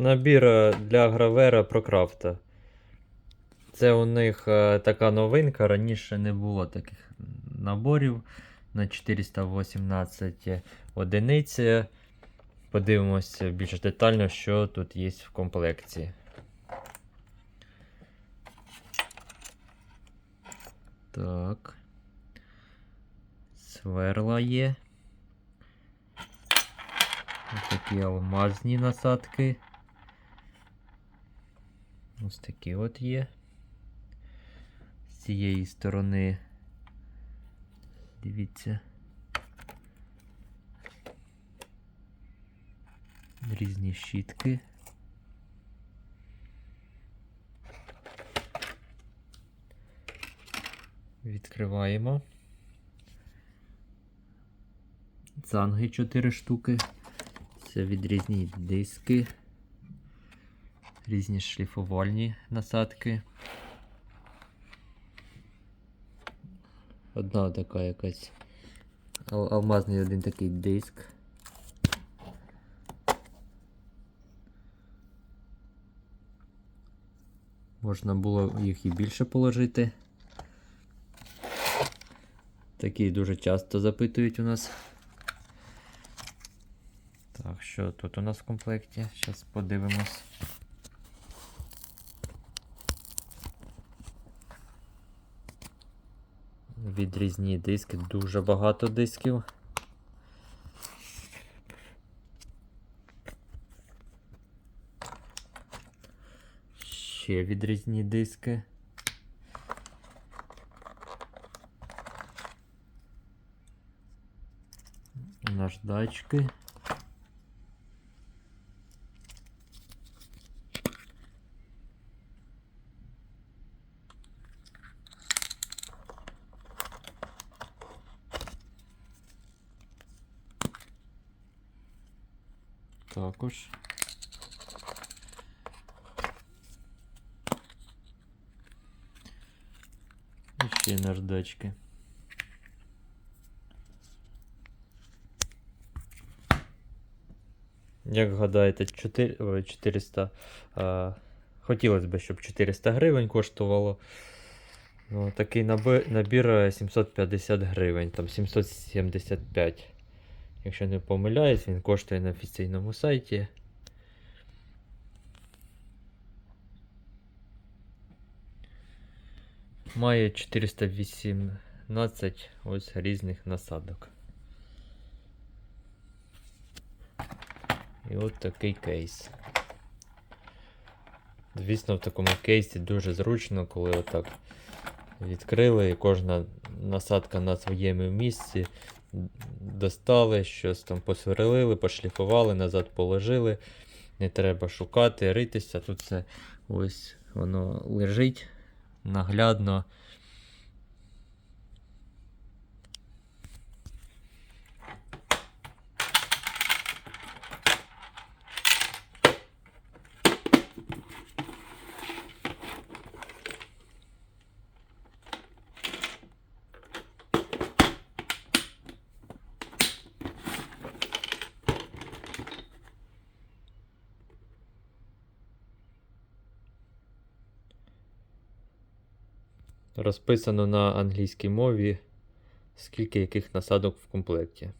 Набір е, для гравера Прокрафта. Це у них е, така новинка. Раніше не було таких наборів на 418 одиниць. Подивимося більш детально, що тут є в комплекті. Так. Сверла є. Такі алмазні насадки. Ось такі от є. З цієї сторони. Дивіться. Різні щітки. Відкриваємо. Цанги 4 штуки. Це відрізні диски. Різні шліфувальні насадки. Одна така якась ал- алмазний один такий диск. Можна було їх і більше положити. Такі дуже часто запитують у нас. Так, що тут у нас в комплекті? Зараз подивимось. Відрізні диски, дуже багато дисків. Ще відрізні диски. Наждачки. Також. І ще наждачки. Як гадаєте, 4, 400. А, хотілося б, щоб 400 гривень коштувало. Ну, такий набір е, 750 гривень, там 775. Якщо не помиляюсь, він коштує на офіційному сайті. Має 418 ось різних насадок. І от такий кейс. Звісно, в такому кейсі дуже зручно, коли отак відкрили і кожна насадка на своєму місці. Достали, щось там посверлили, пошліфували, назад положили. Не треба шукати, ритися. Тут все ось воно лежить наглядно. Розписано на англійській мові, скільки яких насадок в комплекті.